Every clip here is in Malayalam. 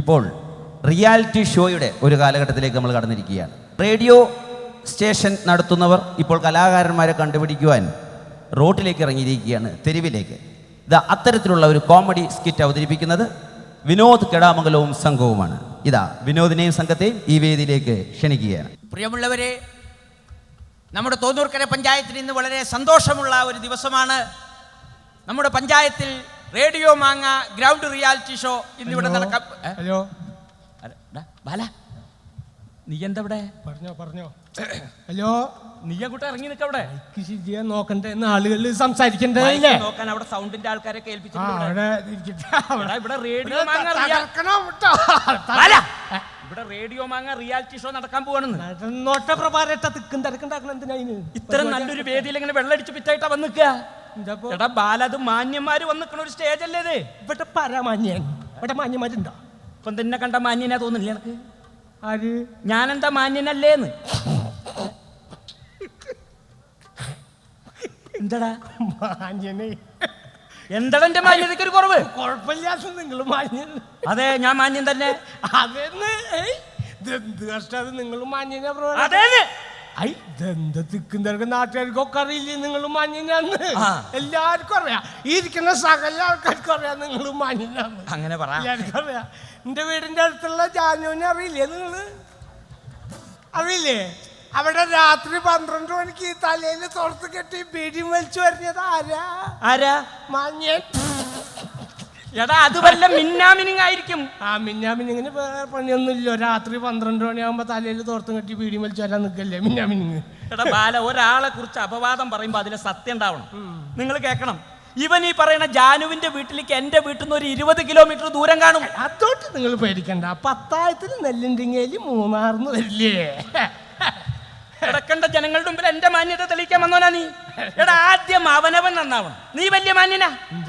ഇപ്പോൾ റിയാലിറ്റി ഷോയുടെ ഒരു കാലഘട്ടത്തിലേക്ക് നമ്മൾ കടന്നിരിക്കുകയാണ്. റേഡിയോ സ്റ്റേഷൻ നടത്തുന്നവർ ഇപ്പോൾ കലാകാരന്മാരെ കണ്ടുപിടിക്കുവാൻ റോട്ടിലേക്ക് ഇറങ്ങിയിരിക്കുകയാണ് തെരുവിലേക്ക്. ഇത് അത്തരത്തിലുള്ള ഒരു കോമഡി സ്കിറ്റ് അവതരിപ്പിക്കുന്നത് വിനോദ് കെടാമംഗലവും സംഘവുമാണ്. ഇതാ വിനോദിനെയും സംഘത്തെയും ഈ വേദിയിലേക്ക് ക്ഷണിക്കുകയാണ്. പ്രിയമുള്ളവരെ നമ്മുടെ തോന്നൂർക്കര പഞ്ചായത്തിൽ ഇന്ന് വളരെ സന്തോഷമുള്ള ഒരു ദിവസമാണ്. നമ്മുടെ പഞ്ചായത്തിൽ റേഡിയോ മാങ്ങ ഗ്രൗണ്ട് റിയാലിറ്റി ഷോ ഇന്നിവിടെ. നടക്കാം? ഹലോ? ബാല നീ എന്താ ഇവിടെ പറഞ്ഞോ പറഞ്ഞോ. ഹലോ? നീ അങ്ങോട്ട് ഇറങ്ങി നിൽക്കവിടെ അവിടെ. ശരിയാ നോക്കണ്ടേ എന്ന് ആളുകൾ സംസാരിക്കണ്ടേ? നോക്കാൻ അവിടെ സൗണ്ടിന്റെ ആൾക്കാരെ കേൾപ്പിച്ചിട്ടുണ്ട് ഇവിടെ റേഡിയോ മാങ്ങ ഇവിടെ റേഡിയോ റിയാലിറ്റി ഷോ നടക്കാൻ പോവാണെന്ന്. നടന്നോട്ടെ പ്രഭാരട്ട. തിക്കും തിരക്കുണ്ടാക്കണം എന്തിനാ? ഇത്ര നല്ലൊരു വേദിയിൽ ഇങ്ങനെ വെള്ളടിച്ച് പിറ്റായിട്ടാ വന്ന് നിൽക്കുക എന്താപ്പോ എടാ ബാല അത് മാന്യന്മാര് വന്നിക്കണ ഒരു സ്റ്റേജ് അല്ലേ ഇത്? ഇവിടെ പരമാന്യൻ. ഇവിടെ മാന്യന്മാരുണ്ടോ ഇപ്പം തന്നെ കണ്ട മാന്യനാ തോന്നില്ല എനക്ക് ആര്? ഞാനെന്താ മാന്യനല്ലേന്ന്? എന്താടാ? മാന്യനെ. എന്താടാ എന്റെ മാന്യതയ്ക്ക് ഒരു കുറവ്? കുഴപ്പമില്ലാത്ത നിങ്ങൾ മാന്യൻ. അതെ ഞാൻ മാന്യൻ തന്നെ. അതെന്ന്? നിങ്ങൾ മാന്യനെ അതേന്ന്? ഐ ഇതെന്ത് തിക്കും തിരക്കും നാട്ടുകാർക്കൊക്കെ അറിയില്ലേ? നിങ്ങൾ മഞ്ഞിനാന്ന് എല്ലാവർക്കും അറിയാം. ഈ ഇരിക്കുന്ന സകല ആൾക്കാർക്കും അറിയാം നിങ്ങൾ മഞ്ഞിനാന്ന് അങ്ങനെ പറ. എല്ലാവർക്കും അറിയാം. എന്റെ വീടിന്റെ അടുത്തുള്ള ജാനുവിനെ അറിയില്ലേ നിങ്ങൾ അറിയില്ലേ? അവിടെ രാത്രി പന്ത്രണ്ട് മണിക്ക് ഈ തലയിൽ തുറത്ത് കെട്ടി ബീഡി വലിച്ചു വരുന്നത് ആരാ? ആരാ? മാന്യൻ. എടാ അത് വല്ല മിന്നാമിനിങ് ആയിരിക്കും. ആ മിന്നാമിനിങ്ങിന് വേറെ പണിയൊന്നുമില്ല. രാത്രി പന്ത്രണ്ട് മണിയാകുമ്പോ തലയിൽ തോർത്തും കെട്ടി പീടി വലിച്ചു നിക്കല്ലേ നിൽക്കല്ലേ മിന്നാമിനിങ് എടാ ബാല ഒരാളെ കുറിച്ച് അപവാദം പറയുമ്പോ അതിലെ സത്യം ഉണ്ടാവണം. നിങ്ങൾ കേൾക്കണം ഇവൻ ഈ പറയുന്ന ജാനുവിന്റെ വീട്ടിലേക്ക് എന്റെ വീട്ടിൽ നിന്ന് ഒരു ഇരുപത് കിലോമീറ്റർ ദൂരം കാണും. അതോട്ട് നിങ്ങൾ പേടിക്കണ്ട. പത്തായത്തിൽ നെല്ലിണ്ടിങ്ങേലി മൂന്നാർന്ന് വരില്ലേ? കിടക്കേണ്ട ജനങ്ങളുടെ മുമ്പിൽ എന്റെ മാന്യത തെളിയിക്കാൻ വന്നോനാ നീ. എടാ ആദ്യം അവനവൻ നന്നാവണം നീ വലിയ മാന്യനാ.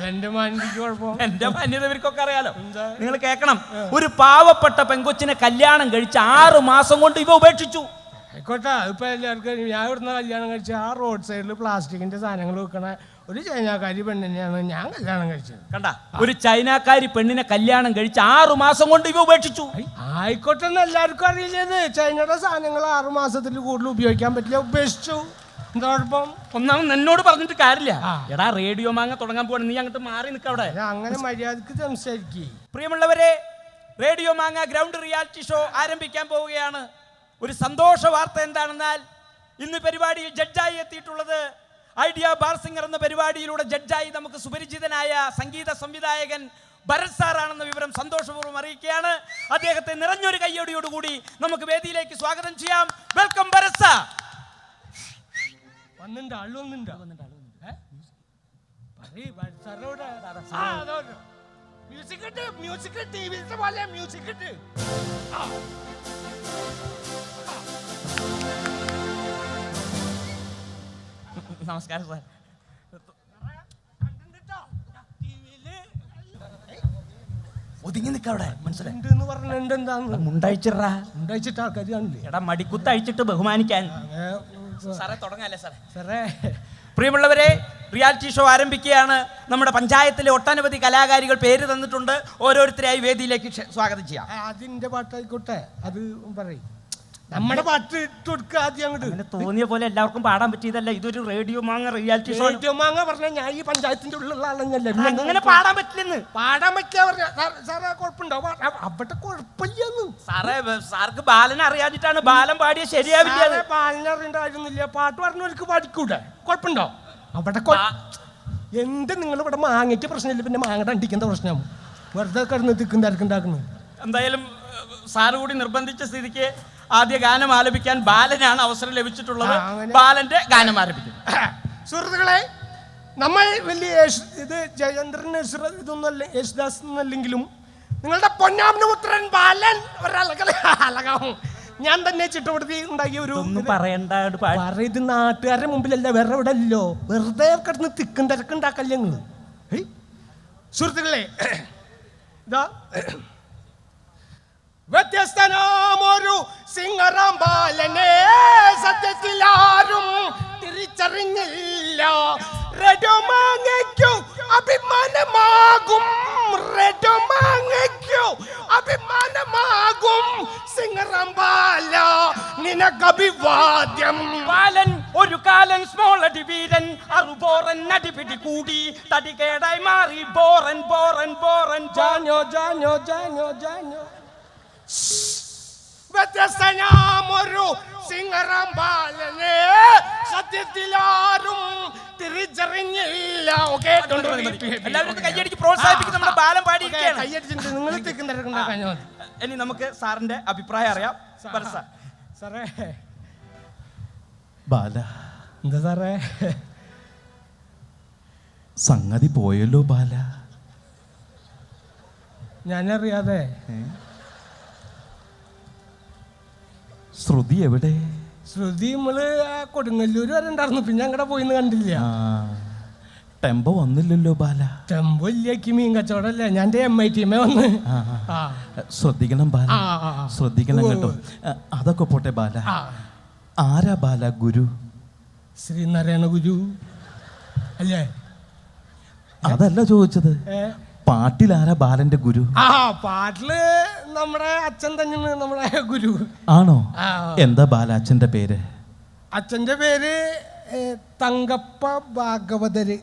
എന്റെ മാനിക്ക് കുഴപ്പം? എന്റെ മാന്യത ഇവർക്കൊക്കെ അറിയാലോ. നിങ്ങൾ കേൾക്കണം. ഒരു പാവപ്പെട്ട പെങ്കൊച്ചിനെ കല്യാണം കഴിച്ച് ആറു മാസം കൊണ്ട് ഇവ ഉപേക്ഷിച്ചു. ആയിക്കോട്ടെ ഇപ്പൊ എല്ലാവർക്കും ഞാൻ ഇവിടുന്ന് കല്യാണം കഴിച്ച ആ റോഡ് സൈഡിൽ പ്ലാസ്റ്റിക്കിന്റെ സാധനങ്ങൾ വെക്കണ ഒരു ചൈനക്കാരി പെണ്ണിനെയാണ് ഞാൻ കല്യാണം കഴിച്ചത്. കണ്ട? ഒരു ചൈനക്കാരി പെണ്ണിനെ കല്യാണം കഴിച്ച് ആറു മാസം കൊണ്ട് ഇവ ഉപേക്ഷിച്ചു. ആയിക്കോട്ടെ എന്ന് എല്ലാവർക്കും അറിയില്ലേ ചൈനയുടെ സാധനങ്ങൾ ആറു മാസത്തിൽ കൂടുതൽ ഉപയോഗിക്കാൻ പറ്റില്ല ഉപേക്ഷിച്ചു. എന്താ കുഴപ്പം ഒന്നാമത് എന്നോട് പറഞ്ഞിട്ട് കാര്യമില്ല. എടാ റേഡിയോ മാങ്ങ തുടങ്ങാൻ പോവാണ്. നീ അങ്ങോട്ട് മാറി നിൽക്ക അവിടെ. അങ്ങനെ മര്യാദയ്ക്ക് സംസാരിക്കേ. പ്രിയമുള്ളവരെ റേഡിയോ മാങ്ങ ഗ്രൗണ്ട് റിയാലിറ്റി ഷോ ആരംഭിക്കാൻ പോവുകയാണ്. ഒരു സന്തോഷ വാർത്ത എന്താണെന്നാൽ ഇന്ന് പരിപാടിയിൽ ജഡ്ജായി എത്തിയിട്ടുള്ളത് ഐഡിയ ബാർ സിംഗർ എന്ന പരിപാടിയിലൂടെ ജഡ്ജായി നമുക്ക് സുപരിചിതനായ സംഗീത സംവിധായകൻ ഭരത് സാറാണെന്ന വിവരം സന്തോഷപൂർവം അറിയിക്കുകയാണ്. അദ്ദേഹത്തെ നിറഞ്ഞൊരു കയ്യോടിയോടുകൂടി നമുക്ക് വേദിയിലേക്ക് സ്വാഗതം ചെയ്യാം. Welcome Bharath sir. വന്നിണ്ട് ആൾ വന്നിണ്ട് വന്നിട്ട്. മ്യൂസിക് ഇട്ട് മ്യൂസിക് ടി പോലെ മ്യൂസിക് ഇട്ട്. നമസ്കാരം സാർ. ഒതുങ്ങി നിൽക്ക നിൽക്കവിടെ മനസ്സിലായി? ആൾക്കാർ കാണില്ലേ? എടാ മടിക്കുത്ത് അഴിച്ചിട്ട് ബഹുമാനിക്കാൻ സാറേ തുടങ്ങാല്ലേ സാറേ? സാറേ. പ്രിയമുള്ളവരെ റിയാലിറ്റി ഷോ ആരംഭിക്കുകയാണ്. നമ്മുടെ പഞ്ചായത്തിലെ ഒട്ടനവധി കലാകാരികൾ പേര് തന്നിട്ടുണ്ട്. ഓരോരുത്തരെയായി വേദിയിലേക്ക് സ്വാഗതം ചെയ്യാം. അതിന്റെ അതിന്റെ പാട്ടായിക്കോട്ടെ. അത് പറയും. നമ്മുടെ പാട്ട് ഇട്ട് കൊടുക്കുക ആദ്യം അങ്ങോട്ട് അങ്ങനെ തോന്നിയ പോലെ എല്ലാവർക്കും പാടാൻ പറ്റിയതല്ല. ഇതൊരു റേഡിയോ മാങ്ങ റിയാലിറ്റി ഷോ ഏറ്റവും മാങ്ങ പറഞ്ഞ ഞാൻ ഈ പഞ്ചായത്തിന്റെ ഉള്ളിലുള്ള ആളെന്നല്ലേ. അങ്ങനെ പാടാൻ പറ്റില്ലെന്ന്. പാടാൻ പറ്റിയ പറഞ്ഞ. സാറേ കുഴപ്പമുണ്ടോ അ- അവിടെ കുഴപ്പമില്ലെന്ന്. സാറേ സാർക്ക് ബാലൻ അറിയാതിട്ടാണ് ബാലൻ പാടിയ ശരിയാവില്ല അത്. സാറേ പാലിനറിയണ്ടായിരുന്നില്ല പാട്ട് പറഞ്ഞവർക്ക് പാടിക്കൂടെ കുഴപ്പമുണ്ടോ അവിടെ കൊ- ആ. എന്ത് നിങ്ങൾ ഇവിടെ മാങ്ങയ്ക്ക് പ്രശ്നമില്ല. പിന്നെ മാങ്ങ അണ്ടിക്കുന്ന പ്രശ്നം. വെറുതെ കിടന്ന് തിക്കും തിരക്കുണ്ടാക്കുന്നു എന്തായാലും ഏഹ്, സാറ് കൂടി നിർബന്ധിച്ച സ്ഥിതിക്ക് ആദ്യ ഗാനം ആലപിക്കാൻ ബാലനാണ് അവസരം ലഭിച്ചിട്ടുള്ളത്. ബാലന്റെ ഗാനം ആലപിക്കും സുഹൃത്തുക്കളെ നമ്മൾ വലിയ ഇത് ജയചന്ദ്രൻ ഇതൊന്നല്ല യേശുദാസ് എന്നല്ലെങ്കിലും നിങ്ങളുടെ പൊന്നാമനപുത്രൻ ബാലൻ ഒരളകല അലകാവും ഞാൻ തന്നെ ചിട്ടപ്പെടുത്തി ഉണ്ടാക്കിയ ഒരു പറയണ്ട ഇത് നാട്ടുകാരുടെ മുമ്പിലല്ല വേറെ ഇവിടെ അല്ലോ വെറുതെ കിടന്ന് തിക്കും തിരക്കുണ്ടാക്കല്ലേ നിങ്ങൾ സുഹൃത്തുക്കളെ ഇതാ വ്യത്യസ്തനാമൊരു സിംഗറാം ബാലനെ സത്യത്തിൽ ആരും തിരിച്ചറിഞ്ഞില്ല. റെഡോമാങ്ങയ്ക്കു അഭിമാനമാകും. റെഡോമാങ്ങയ്ക്കു അഭിമാനമാകും. സിംഗറമ്പാല നിനക്കഭിവാദ്യം. ബാലൻ ഒരു കാലൻ സ്മോൾ അടി വീരൻ അറുബോറൻ അടിപിടി കൂടി. തടികേടായി മാറി ബോറൻ ബോറൻ ബോറൻ. ജാനോ ജാനോ ജാനോ ജാനോ. വ്യത്യസ്തനാമൊരു സിംഗറമ്പാലനെ സത്യത്തിലാരും തിരിച്ചറിഞ്ഞില്ല. ഓക്കെ എല്ലാവരും ഒന്ന് കയ്യടിച്ച് പ്രോത്സാഹിപ്പിക്കും നമ്മുടെ ബാലം പാടിയിരിക്കുകയാണ്. കയ്യടിച്ചിട്ട് നിങ്ങൾ ഇനി നമുക്ക് സാറിന്റെ അഭിപ്രായം അറിയാം. സാറേ. ബാല എന്താ സാറേ? സംഗതി പോയല്ലോ ബാല. ഞാനറിയാതെ ശ്രുതി എവിടെ? ശ്രുതി നമ്മൾ ആ കൊടുങ്ങല്ലൂര് വരെ ഉണ്ടായിരുന്നു. പിന്നെ അങ്ങടെ പോയിന്ന് കണ്ടില്ല. ടെമ്പോ വന്നില്ലല്ലോ ബാല. ടെമ്പോ ഇല്ലേക്ക് മീൻ കച്ചവടല്ലേ ഞാൻ എം ഐ ടീമേ വന്ന്. ശ്രദ്ധിക്കണം ബാല. ശ്രദ്ധിക്കണം കേട്ടോ. അതൊക്കെ പോട്ടെ ബാല. ആരാ ബാല? ഗുരു. ശ്രീനാരായണ ഗുരു. അല്ലേ? അതല്ല ചോദിച്ചത്. പാട്ടിലാരാ ബാലന്റെ ഗുരു? ആ പാട്ടിൽ നമ്മുടെ അച്ഛൻ തന്നെയാണ് നമ്മുടെ ഗുരു. ആണോ? എന്താ ബാല അച്ഛന്റെ പേര്? അച്ഛന്റെ പേര് തങ്കപ്പ ഭാഗവതര്.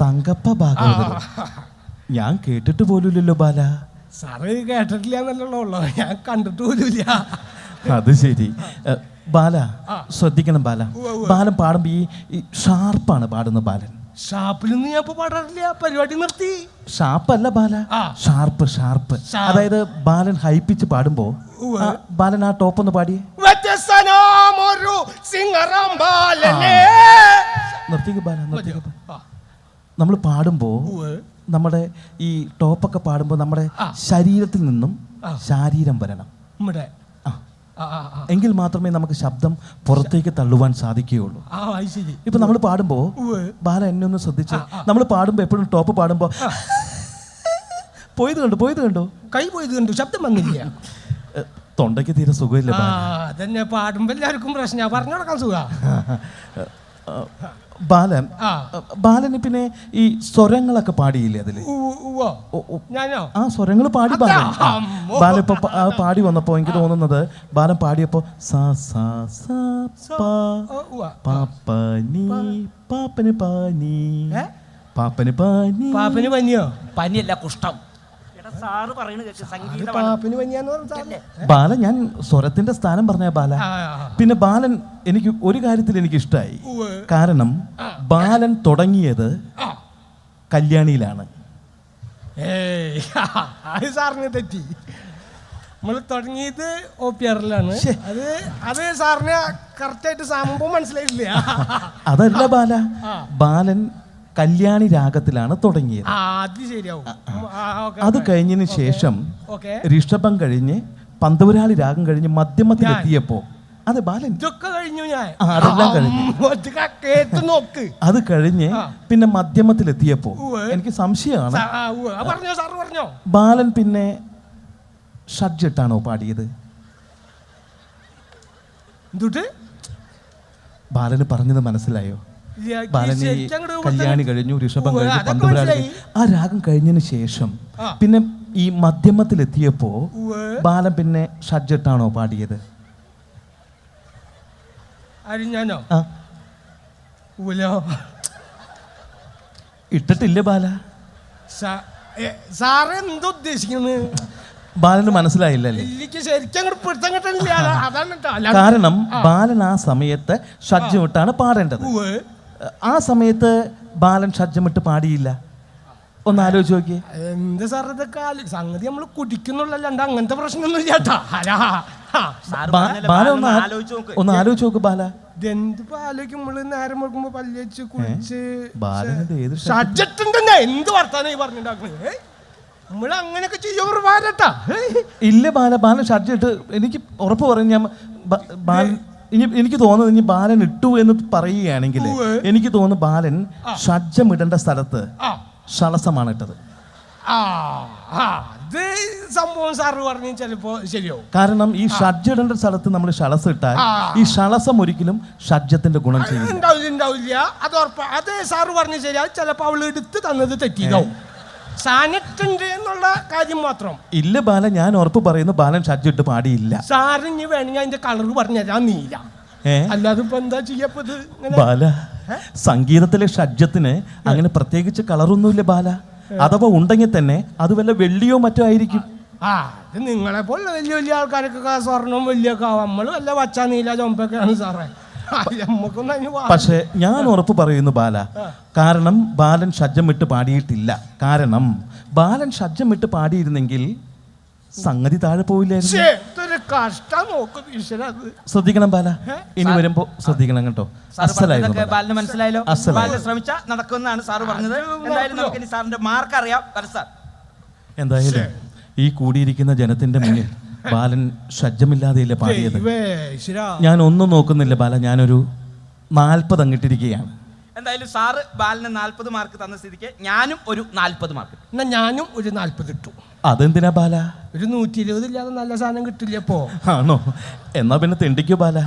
തങ്കപ്പ ഭാഗവതർ ഞാൻ കേട്ടിട്ട് പോലുമില്ലല്ലോ ബാല. സാറ് കേട്ടിട്ടില്ല എന്നല്ലോ ഉള്ളു. ഞാൻ കണ്ടിട്ട് പോലുമില്ല. അത് ശരി. ബാല. ശ്രദ്ധിക്കണം ബാല. ബാലൻ പാടുമ്പോ ഈ ഷാർപ്പാണ് പാടുന്ന ബാലൻ. ഷാപ്പിലൊന്നും ഞാൻ ഇപ്പൊ പാടാറില്ല. പരിപാടി നിർത്തി. ഷാപ്പല്ല ബാല. Sharp sharp. അതായത് ബാലൻ ഹൈപ്പിച്ച് പാടുമ്പോ ബാലൻ ആ ടോപ്പ് ഒന്ന് പാടി നിർത്തിക്ക് ബാല നിർത്തിക്ക് നമ്മൾ പാടുമ്പോ നമ്മുടെ ഈ ടോപ്പൊക്കെ പാടുമ്പോ നമ്മുടെ ശരീരത്തിൽ നിന്നും. ശാരീരം വരണം. എങ്കിൽ മാത്രമേ നമുക്ക് ശബ്ദം പുറത്തേക്ക് തള്ളുവാൻ സാധിക്കുകയുള്ളൂ. ഇപ്പൊ നമ്മൾ പാടുമ്പോ ബാല എന്നെ ഒന്ന് ശ്രദ്ധിച്ച് നമ്മൾ പാടുമ്പോ എപ്പോഴും ടോപ്പ് പാടുമ്പോ പോയത് കണ്ടു പോയത് കണ്ടു. കൈ പോയത് കണ്ടു ശബ്ദം വന്നില്ല. തൊണ്ടയ്ക്ക് തീരെ സുഖമില്ല അതന്നെ പാടുമ്പോ എല്ലാവർക്കും പ്രശ്നമാണ് പറഞ്ഞു കൊടുക്കാൻ സുഖ. ബാലൻ. ബാലന് പിന്നെ ഈ സ്വരങ്ങളൊക്കെ പാടിയില്ലേ അതിൽ? ആ സ്വരങ്ങൾ പാടി ബാലൻ. ബാലൻ ഇപ്പൊ പാടി വന്നപ്പോ എനിക്ക് തോന്നുന്നത് ബാലൻ പാടിയപ്പോ സാ സാ. പാപ്പനി പാപ്പന് പാനി? പാപ്പന് പാനി പാപ്പന് പനിയോ? പനിയല്ല കുഷ്ഠം. എടാ സാറ് പറയുന്നത് സംഗീതമാണ്. പറഞ്ഞാലേ ഞാൻ സ്വരത്തിന്റെ സ്ഥാനം പറഞ്ഞ ബാല. പിന്നെ ബാലൻ എനിക്ക് ഒരു കാര്യത്തിൽ എനിക്ക് ഇഷ്ടമായി കാരണം ബാലൻ തുടങ്ങിയത് കല്യാണിയിലാണ്. അത് സാറിന് തെറ്റി. നമ്മൾ തുടങ്ങിയത് ഒ പി ആറിലാണ്. അത് അത് സാറിന് കറക്റ്റായിട്ട് സംഭവം മനസ്സിലായില്ല അതല്ല ബാല. ബാലൻ കല്യാണി രാഗത്തിലാണ് തുടങ്ങിയത്. അത് ശരിയാവും. അത്. കഴിഞ്ഞതിന് ശേഷം ഋഷഭം കഴിഞ്ഞ് പന്തപുരാളി രാഗം കഴിഞ്ഞ് മധ്യമത്തിലെത്തിയപ്പോ അതെ ബാലൻ. ഇതൊക്കെ കഴിഞ്ഞു ഞാൻ. അതെല്ലാം കഴിഞ്ഞു. നോക്ക്. അത് കഴിഞ്ഞ് പിന്നെ മധ്യമത്തിലെത്തിയപ്പോ. എനിക്ക് സംശയമാണ്. ബാലൻ പിന്നെ ഷഡ്ജെട്ടാണോ പാടിയത്? ബാലന് പറഞ്ഞത് മനസ്സിലായോ? ബാലന് കല്യാണി കഴിഞ്ഞു ഋഷഭം കഴിഞ്ഞു പന്തപുരാളി ആ രാഗം കഴിഞ്ഞതിന് ശേഷം പിന്നെ ഈ മധ്യമത്തിലെത്തിയപ്പോ. ബാലൻ പിന്നെ ഷഡ്ജെട്ടാണോ പാടിയത്? ഞാനോ ഇട്ടിട്ടില്ല ബാല. സാറ് എന്താ ഉദ്ദേശിക്കുന്നത് ബാലന് മനസ്സിലായില്ലല്ലേ? കാരണം ബാലൻ ആ സമയത്ത് ഷഡ്ജമിട്ടാണ് പാടേണ്ടത്. ഉവ്വ്. ആ സമയത്ത് ബാലൻ ഷഡ്ജമിട്ട് പാടിയില്ല. ഒന്ന് ആലോചിച്ച് നോക്കിയേ. എന്ത് സാർ ഇതൊക്കെ ആലോ- സംഗതി നമ്മൾ കുടിക്കുന്നുള്ളല്ലാണ്ട് അങ്ങനത്തെ പ്രശ്നമൊന്നും പറഞ്ഞല്ലേ, ബാല ബാലൻ ഒന്ന് ഒന്ന് ആ- ആലോചിച്ച് നോക്ക്. ഒന്ന് ആലോചിച്ച് നോക്ക് ബാല. ഇതെന്ത് ആലോചിക്കും? നമ്മൾ നേരം വെക്കുമ്പോ പല്ല് വെച്ച് കുളിച്ച് ബാലനിത് ഏത് ഷഡ്ജ- ഷഡ്ജറ്റുണ്ടെന്നാ എന്ത് വർത്താനം ഈ പറഞ്ഞിട്ടുണ്ടാക്കുന്നത് നമ്മൾ അങ്ങനെയൊക്കെ ചെയ്യുമ്പോൾ പാരട്ടാ ഇല്ല ബാല ബാലൻ ഷഡ്ജ് ഇട്ട് എനിക്ക് ഉറപ്പ് പറയും ഞാൻ ബാലൻ ഇനി എനിക്ക് തോന്നുന്നത് ഇനി ബാലൻ ഇട്ടു എന്ന് പറയുകയാണെങ്കിൽ എനിക്ക് തോന്നുന്നു ബാലൻ ഷജ്ജമിടേണ്ട ഇടേണ്ട സ്ഥലത്ത് ഷളസമാണ് ഇട്ടത്. അത് സംഭവം സാറ് പറഞ്ഞു ചിലപ്പോ ശരിയാവും. കാരണം ഈ ഷഡ്ജിടേണ്ട സ്ഥലത്ത് നമ്മൾ ഷളസ് ഇട്ടാൽ ഈ ഷളസം ഒരിക്കലും ഷഡ്ജത്തിന്റെ ഗുണം ചെയ്യും ഉണ്ടാവില്ല ഉണ്ടാവില്ല. അത് ഉറപ്പ അത് സാറ് പറഞ്ഞു ശരിയാ. ചിലപ്പോ അവൾ എടുത്ത് തന്നത് തെറ്റിയതാവും. സാനറ്റുണ്ട് എന്നുള്ള കാര്യം മാത്രം. ഇല്ല ബാല ഞാൻ ഉറപ്പ് പറയുന്നു ബാലൻ ഷഡ്ജ് ഇട്ട് പാടിയില്ല. സാറിന് വേണമെങ്കിൽ അതിന്റെ കളർ പറഞ്ഞുതരാൻ നീല. അല്ലാതെ ഇപ്പൊ എന്താ ചെയ്യപ്പത് ബാല സംഗീതത്തിലെ ഷഡ്ജത്തിന് അങ്ങനെ പ്രത്യേകിച്ച് കളറൊന്നുമില്ല ബാല. അഥവാ ഉണ്ടെങ്കിൽ തന്നെ അത് വല്ല വെള്ളിയോ മറ്റോ ആയിരിക്കും. ആ ഇത് നിങ്ങളെ പോലെ വലിയ വലിയ ആൾക്കാരൊക്കെ സ്വർണം വലിയൊക്കെ ആവാം. നമ്മൾ വല്ല വച്ചാ നീല ചൊമ്പൊക്കെയാണ് സാറേ. പക്ഷേ ഞാൻ ഉറപ്പ് പറയുന്നു ബാല. കാരണം ബാലൻ ഷഡ്ജം ഇട്ട് പാടിയിട്ടില്ല. കാരണം ബാലൻ ഷഡ്ജം ഇട്ട് പാടിയിരുന്നെങ്കിൽ സംഗതി താഴെ അത്. ശ്രദ്ധിക്കണം ബാല. ഇനി വരുമ്പോ ശ്രദ്ധിക്കണം കേട്ടോ. അസലായിരുന്നു മനസ്സിലായല്ലോ. ശ്രമിച്ച നടക്കുന്നതാണ് സാറ് പറഞ്ഞത്. എന്തായാലും നമുക്ക് ഇനി സാറിന്റെ മാർക്ക് അറിയാം. എന്തായാലും ഈ കൂടിയിരിക്കുന്ന ജനത്തിന്റെ മുന്നിൽ ബാലൻ ഷഡ്ജമില്ലാതെയല്ലേ പാടിയത്. ഞാൻ ഒന്നും നോക്കുന്നില്ല ബാല ഞാനൊരു നാൽപ്പത് അങ്ങിട്ടിരിക്കുകയാണ്. എന്തായാലും സാറ് ബാലിന് നാൽപ്പത് മാർക്ക് തന്ന സ്ഥിതിക്ക് ഞാനും ഒരു നാൽപ്പത് മാർക്ക് എന്നാ ഞാനും ഒരു നാൽപ്പത് ഇട്ടു. അതെന്തിനാ ബാല? ഒരു നൂറ്റി ഇരുപത് ഇല്ലാതെ നല്ല സാധനം കിട്ടില്ല ഇപ്പോ? ആണോ? എന്നാ പിന്നെ തെണ്ടിക്കോ ബാല.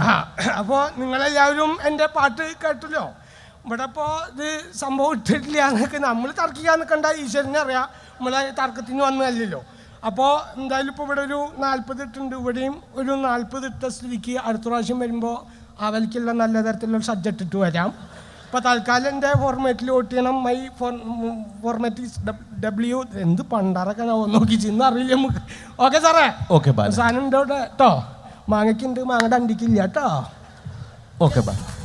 അപ്പോ നിങ്ങളെല്ലാവരും എന്റെ പാട്ട് കേട്ടല്ലോ. ഇവിടെ ഇപ്പോ ഇത് സംഭവം ഇട്ടിട്ടില്ല എന്നൊക്കെ നമ്മൾ തർക്കിക്കാൻ നിൽക്കണ്ട ഈശ്വരനെ അറിയാം. നമ്മളെ തർക്കത്തിന് വന്നതല്ലല്ലോ. അപ്പോൾ എന്തായാലും ഇപ്പോൾ ഇവിടെ ഒരു നാൽപ്പത് ഇട്ടുണ്ട് ഇവിടെയും ഒരു നാൽപ്പത് ഇട്ട സ്ഥിതിക്ക് അടുത്ത പ്രാവശ്യം വരുമ്പോൾ അവൽക്കുള്ള നല്ല തരത്തിലുള്ള സബ്ജക്റ്റ് ഇട്ട് വരാം. ഇപ്പോൾ തൽക്കാലം എന്റെ ഫോർമാറ്റിൽ വോട്ട് ചെയ്യണം. മൈ ഫോർ ഫോർമാറ്റ് ഡബ്ല്യു എന്ത് പണ്ടാറൊക്കെ നോക്കി. ചെന്ന് അറിയില്ല നമുക്ക്. ഓക്കെ സാറേ ഓക്കെ സാധനം ഉണ്ട് കേട്ടോ മാങ്ങയ്ക്കുണ്ട് മാങ്ങയുടെ അണ്ടിക്കില്ല കേട്ടോ ഓക്കെ ബാല